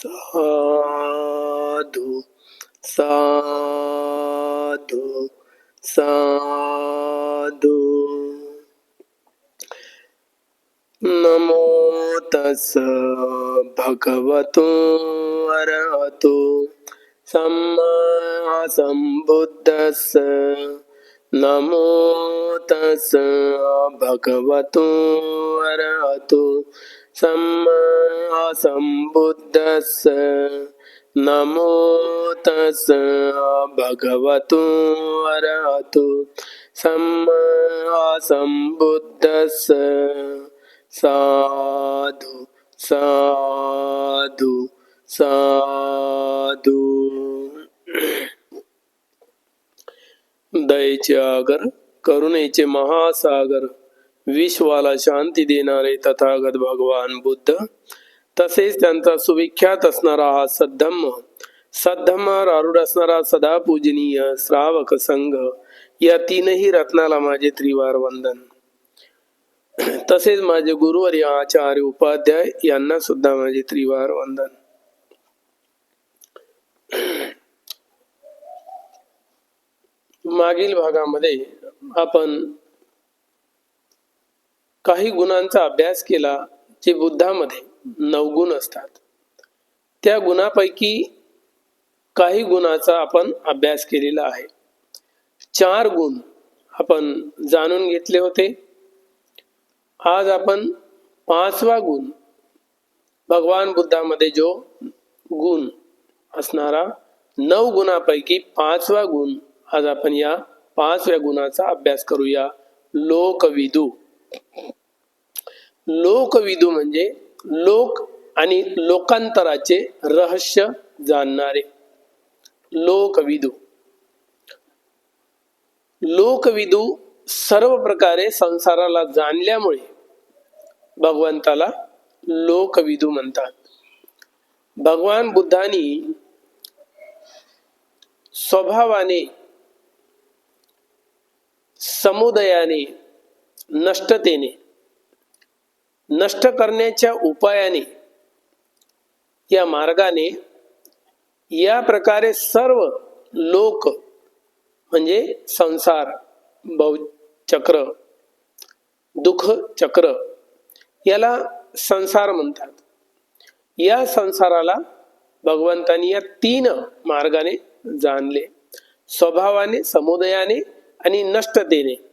සාදු සාදු සාදු නමෝ තස් භගවතු අරහතු සම්මා සම්බුද්දස්ස නමෝ තස් භගවතු අරහතු සම්මා සම්බුද්දස්ස නමෝ තස් භගවතු වරහතු සම්මා සම්බුද්දස්ස සාදු සාදු සාදු దయచి ఆగర్ కరుణ ఇచ్చే మహాసాగర్ विश्वाला शांती देणारे तथागत भगवान बुद्ध तसेच त्यांचा सुविख्यात असणारा हा सद्धम्म सद्धम्मावर आरूढ असणारा सदा पूजनीय श्रावक संघ या तीनही रत्नाला माझे त्रिवार वंदन. तसेच माझे गुरुवर्य आचार्य उपाध्याय यांना सुद्धा माझे त्रिवार वंदन. मागील भागामध्ये आपण काही गुणांचा अभ्यास केला जे बुद्धामध्ये नवगुण असतात. त्या गुणापैकी काही गुणाचा आपण अभ्यास केलेला आहे. चार गुण आपण जाणून घेतले होते. आज आपण पाचवा गुण भगवान बुद्धामध्ये जो गुण असणारा नऊ गुणापैकी पाचवा गुण आज आपण या पाचव्या गुणाचा अभ्यास करूया. लोकविदू. लोकविदू म्हणजे लोक आणि लोकांतराचे रहस्य जाणणारे. लोकविदू. लोकविदू सर्व प्रकारे संसाराला जाणल्यामुळे भगवंताला लोकविदू म्हणतात. भगवान बुद्धांनी स्वभावाने समुदयाने नष्टतेने नष्ट करण्याच्या उपायाने या मार्गाने या प्रकारे सर्व लोक म्हणजे संसार चक्र दुःख चक्र याला संसार म्हणतात. या संसाराला भगवंतांनी या तीन मार्गाने जाणले. स्वभावाने समुदयाने आणि नष्टतेने.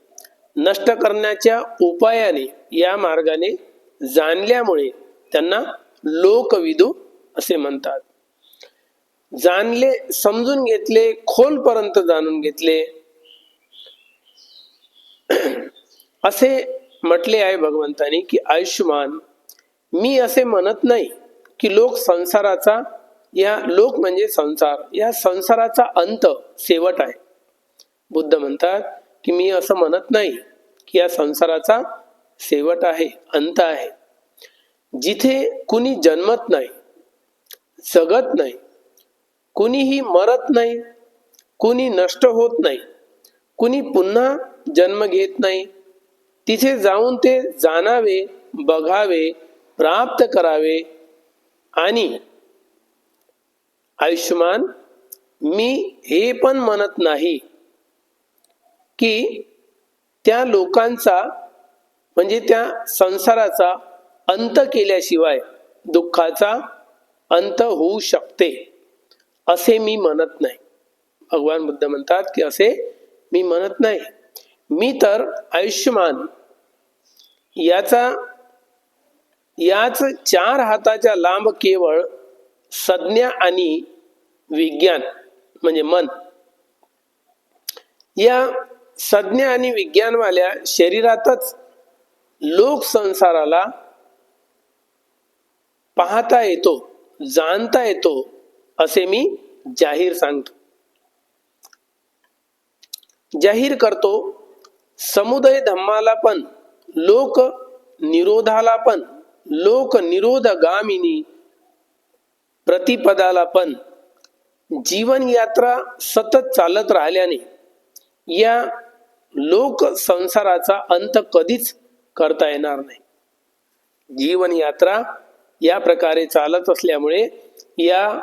नष्ट करण्याच्या उपायाने या मार्गाने जाणल्यामुळे त्यांना लोकविदू असे म्हणतात. जाणले समजून घेतले खोलपर्यंत जाणून घेतले. असे म्हटले आहे भगवंतानी की आयुष्यमान मी असे म्हणत नाही की लोक संसाराचा या लोक म्हणजे संसार या संसाराचा अंत शेवट आहे. बुद्ध म्हणतात की मी असं म्हणत नाही की या संसाराचा शेवट आहे अंत आहे. जिथे कुणी जन्मत नाही जगत नाही कुणीही मरत नाही कुणी नष्ट होत नाही कुणी पुन्हा जन्म घेत नाही तिथे जाऊन ते जाणावे बघावे प्राप्त करावे आणि आयुष्यमान मी हे पण म्हणत नाही की त्या लोकांचा म्हणजे त्या संसाराचा अंत केल्याशिवाय दुःखाचा अंत होऊ शकते असे मी म्हणत नाही. भगवान बुद्ध म्हणतात की असे मी म्हणत नाही. मी तर आयुष्यमान. याचा याच चार हाताच्या लांब केवळ संज्ञा आणि विज्ञान म्हणजे मन. या संज्ञा आणि विज्ञानवाल्या शरीरातच लोकसंसाराला पाहता येतो जाणता येतो असे मी जाहीर सांगतो. जाहीर करतो समुदय धम्माला पण लोक निरोधाला पण लोक निरोधगामिनी प्रतिपदाला पण. जीवन यात्रा सतत चालत राहिल्याने या लोक संसाराचा अंत कधीच करता येणार नाही. जीवन यात्रा या प्रकारे चालत असल्यामुळे या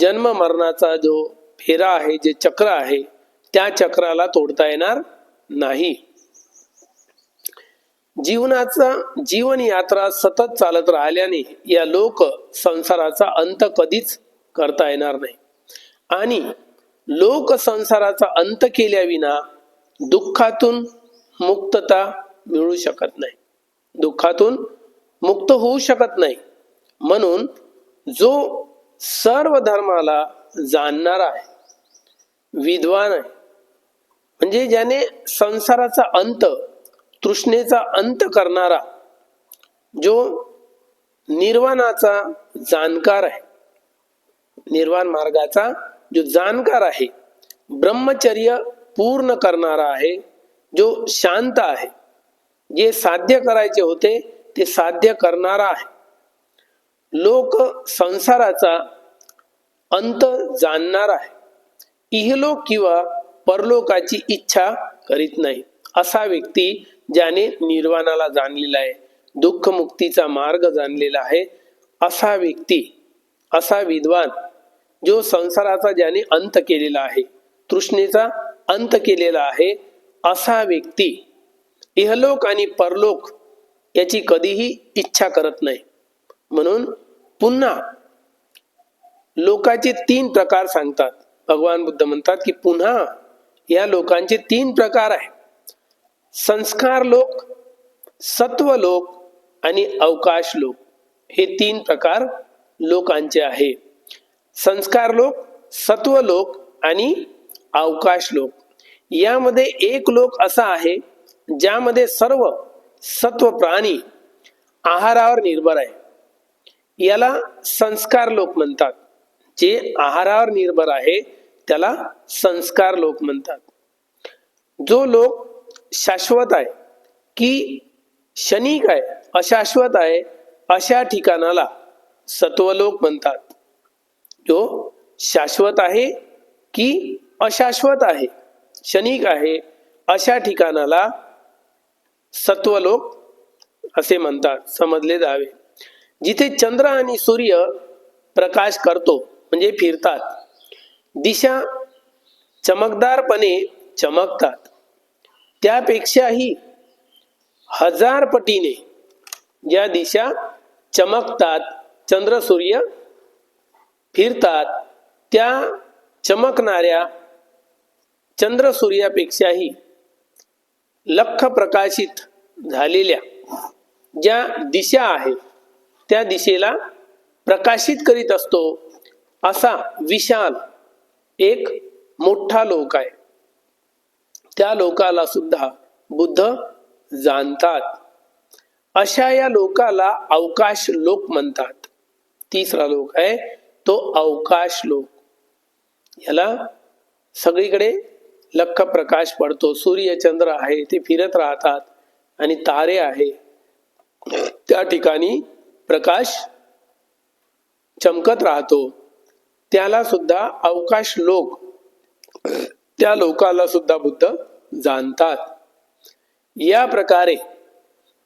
जन्म मरणाचा जो फेरा आहे जे चक्र आहे त्या चक्राला तोडता येणार नाही. जीवनाचा जीवन यात्रा सतत चालत राहिल्याने या लोक संसाराचा अंत कधीच करता येणार नाही. आणि लोक संसाराचा अंत केल्याविना दुःखातून मुक्तता मिळू शकत नाही. दुःखातून मुक्त होऊ शकत नाही. म्हणून जो सर्व धर्माला जाणणारा आहे विद्वान आहे म्हणजे ज्याने संसाराचा अंत तृष्णेचा अंत करणारा जो निर्वाणाचा जाणकार आहे निर्वाण मार्गाचा जो जाणकार आहे ब्रह्मचर्य पूर्ण करणारा आहे जो शांत आहे. जे साध्य करायचे होते ते साध्य करणारा आहे. लोक संसाराचा अंत जाणणार आहे. इहलोक किंवा परलोकाची इच्छा करीत नाही असा व्यक्ती ज्याने निर्वाणाला जाणलेला आहे दुःख मुक्तीचा मार्ग जाणलेला आहे असा व्यक्ती असा विद्वान जो संसाराचा ज्याने अंत केलेला आहे तृष्णेचा अंत केलेला आहे असा व्यक्ती इहलोक आणि परलोक याची कधीही इच्छा करत नाही. म्हणून पुन्हा लोकांचे तीन प्रकार सांगतात. भगवान बुद्ध म्हणतात की पुन्हा या लोकांचे तीन प्रकार आहे संस्कार लोक सत्व लोक आणि अवकाश लोक. हे तीन प्रकार लोकांचे आहे. संस्कार लोक सत्व लोक आणि अवकाश लोक. यामध्ये एक लोक असा आहे ज्यामध्ये सर्व सत्व प्राणी आहारावर निर्भर आहे. याला संस्कार लोक म्हणतात. जे आहारावर निर्भर आहे त्याला संस्कार लोक म्हणतात. जो लोक शाश्वत आहे की क्षणिक आहे अशाश्वत आहे अशा ठिकाणाला सत्वलोक म्हणतात. जो शाश्वत आहे की अशाश्वत आहे क्षणिक आहे अशा ठिकाणाला सत्वलोक असे म्हणतात समजले जावे. जिथे चंद्र आणि सूर्य प्रकाश करतो म्हणजे फिरतात. दिशा चमकदारपणे चमकतात. त्यापेक्षाही हजार पटीने ज्या दिशा चमकतात चंद्र सूर्य फिरतात त्या चमकणाऱ्या चंद्र सूर्यापेक्षाही लख प्रकाशित झालेल्या ज्या दिशा आहेत त्या दिशेला प्रकाशित करीत असतो असा विशाल एक मोठा लोक आहे. त्या लोकाला सुद्धा बुद्ध जाणतात. अशा या लोकाला अवकाश लोक म्हणतात. तिसरा लोक आहे तो अवकाश लोक. याला सगळीकडे लख प्रकाश पडतो सूर्य चंद्र आहे ते फिरत राहतात आणि तारे आहे. त्या ठिकाणी प्रकाश चमकत राहतो. त्याला सुद्धा अवकाश लोक त्या लोकाला सुद्धा बुद्ध जाणतात. या प्रकारे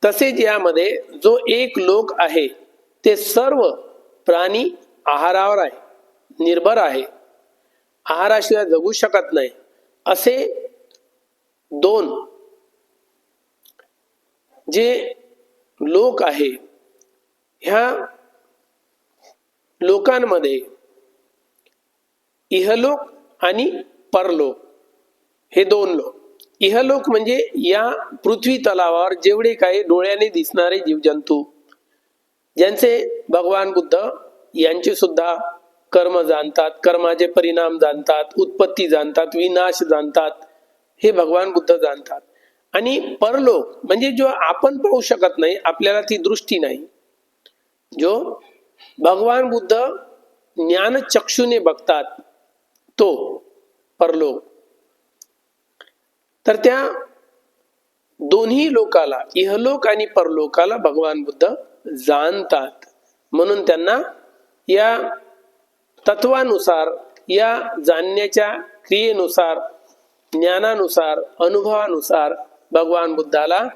तसेच यामध्ये जो एक लोक आहे ते सर्व प्राणी आहारावर आहे निर्भर आहे. आहाराशिवाय जगू शकत नाही. असे दोन जे लोक आहे ह्या लोकांमध्ये इहलोक आणि परलोक हे दोन लोक. इहलोक म्हणजे या पृथ्वी तलावावर जेवढे काही डोळ्याने दिसणारे जीवजंतू ज्यांचे भगवान बुद्ध यांचे सुद्धा कर्म जाणतात कर्माचे परिणाम जाणतात उत्पत्ती जाणतात विनाश जाणतात. हे भगवान बुद्ध जाणतात. आणि परलोक म्हणजे जो आपण पाहू शकत नाही आपल्याला ती दृष्टी नाही. जो भगवान बुद्ध ज्ञान चक्षुने बघतात तो परलोक. तर त्या दोन्ही लोकाला इहलोक आणि परलोकाला भगवान बुद्ध जाणतात. म्हणून त्यांना या तत्वानुसार या जाणण्याच्या क्रियेनुसार ज्ञानानुसार अनुभवानुसार भगवान बुद्धाला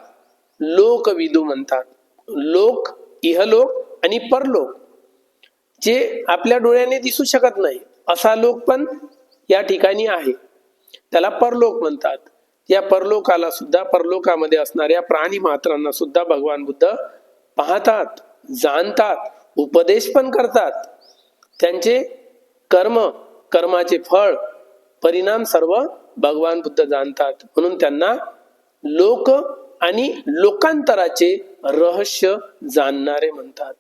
लोकविदू म्हणतात. लोक इहलोक आणि परलोक जे आपल्या डोळ्याने दिसू शकत नाही असा लोक पण या ठिकाणी आहे. त्याला परलोक म्हणतात. या परलोकाला सुद्धा परलोकामध्ये असणाऱ्या प्राणी मात्रांना सुद्धा भगवान बुद्ध पाहतात जाणतात उपदेश पण करतात. त्यांचे कर्म कर्माचे फळ परिणाम सर्व भगवान बुद्ध जाणतात. म्हणून त्यांना लोक आणि लोकांतराचे रहस्य जाणणारे म्हणतात.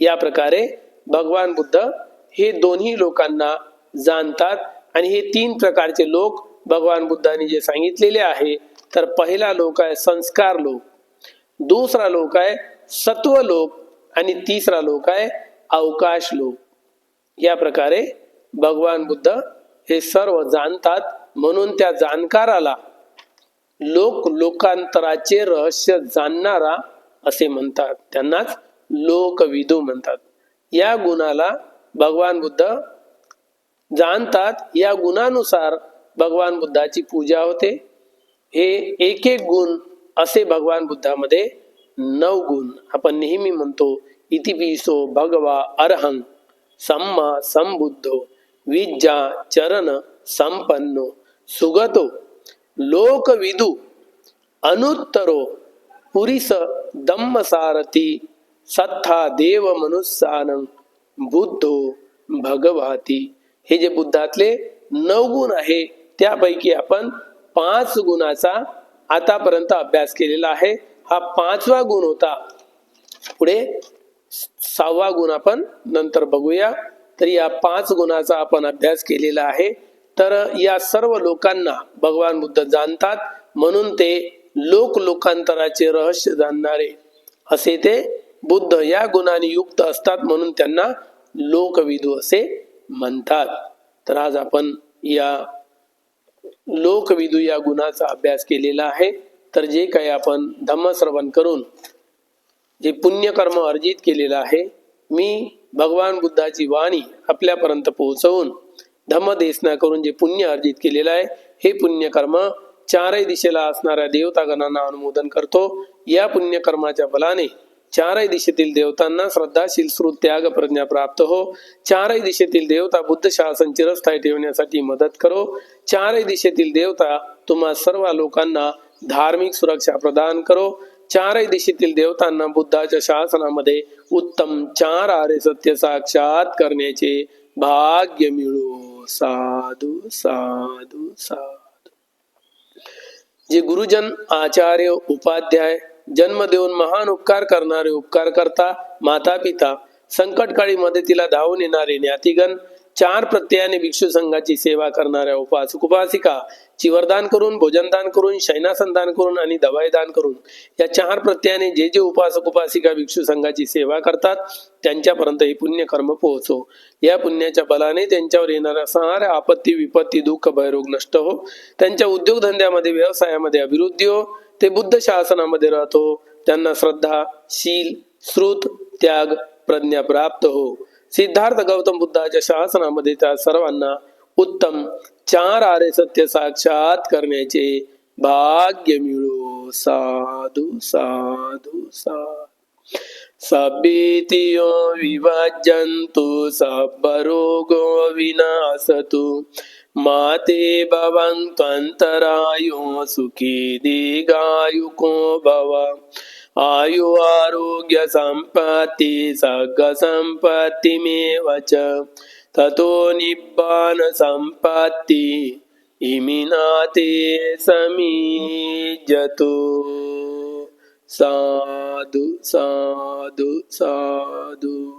या प्रकारे भगवान बुद्ध हे दोन्ही लोकांना जाणतात आणि हे तीन प्रकारचे लोक भगवान बुद्धांनी जे सांगितलेले आहे तर पहिला लोक आहे संस्कार लोक दुसरा लोक आहे सत्व लोक आणि तिसरा लोक आहे अवकाश लोक. या प्रकारे भगवान बुद्ध हे सर्व जाणतात. म्हणून त्या जाणकाराला लोक लोकांतराचे रहस्य जाणणारा असे म्हणतात. त्यांनाच लोकविदू म्हणतात. या गुणाला भगवान बुद्ध जाणतात. या गुणानुसार भगवान बुद्धाची पूजा होते. हे एक एक गुण असे भगवान बुद्धामध्ये नऊ गुण आपण नेहमी म्हणतो. इतिपिसो भगवा अरहंग. सम्मा संबुद्धो विज्जा चरण संपन्नो सुगतो लोकविदु अनुत्तरो पुरीस दम्मसारथी सत्था देव मनुष्यान बुद्धो भगवाती. हे जे बुद्धातले नऊ गुण आहे त्यापैकी आपण पाच गुणाचा आतापर्यंत अभ्यास केलेला आहे. हा पाचवा गुण होता. पुढे सहावा गुण आपण नंतर बघूया. तर या पाच गुणाचा आपण अभ्यास केलेला आहे. तर या सर्व लोकांना भगवान बुद्ध जाणतात. म्हणून ते लोक लोकांतराचे रहस्य जाणणारे. असे ते बुद्ध या गुणाने युक्त असतात म्हणून त्यांना लोकविदू असे म्हणतात. तर आज आपण या लोकविदू या गुणाचा अभ्यास केलेला आहे. तर जे काही आपण धम्मश्रवण करून जे पुण्यकर्म अर्जित केलेलं आहे मी भगवान बुद्धाची वाणी आपल्यापर्यंत पोहोचवून धम्मदेशना करून जे पुण्य अर्जित केलेलं आहे हे पुण्यकर्म चारही दिशेला असणाऱ्या देवतागणांना अनुमोदन करतो. या पुण्यकर्माच्या बलाने चारही दिशेतील देवतांना श्रद्धाशील श्रुत त्याग प्रज्ञा प्राप्त हो. चारही दिशेतील देवता बुद्ध शासन चिरस्थायी ठेवण्यासाठी मदत करो. चारही दिशेतील देवता तुम्हा सर्व लोकांना धार्मिक सुरक्षा प्रदान करो. चारही दिशेतील देवतांना बुद्धाच्या शासनामध्ये उत्तम चार आर्य सत्य साक्षात करण्याचे भाग्य मिळो. साधू साधू साधू. जे गुरुजन आचार्य उपाध्याय जन्म देऊन महान उपकार करणारे उपकार करता माता पिता संकटकाळी मदतीला धावून येणारे ज्ञातिगण चार प्रत्ययाने भिक्षू संघाची सेवा करणाऱ्या उपासक उपासिका चिवरदान करून भोजनदान करून शैनासन दान करून आणि दवाई दान करून या चार प्रत्ययाने जे जे उपासक उपासिका भिक्षू संघाची सेवा करतात त्यांच्यापर्यंत हे पुण्य कर्म पोहोचो. या पुण्याच्या बलाने त्यांच्यावर येणारा साऱ्या आपत्ती विपत्ती दुःख भयरोग नष्ट हो. त्यांच्या उद्योगधंद्यामध्ये व्यवसायामध्ये अभिवृद्धी हो. ते बुद्ध शासनामध्ये राहतो. त्यांना श्रद्धा शील श्रुत त्याग प्रज्ञा प्राप्त हो. सिद्धार्थ गौतम बुद्धाच्या शासनामध्ये त्या सर्वांना उत्तम चार आरे सत्य साक्षात करण्याचे भाग्य मिळो. साधू साधू साधू. सभीतियो विभाजन्तु सबरोगो विनाशतु माते भवन्त्वन्तरायो सुखी दीर्घायुको भव. आयु आरोग्य सम्पत्ति सग च තතෝ නිබ්බාන සම්පatti ඉමිනාතේ සමීජතු සාදු සාදු සාදු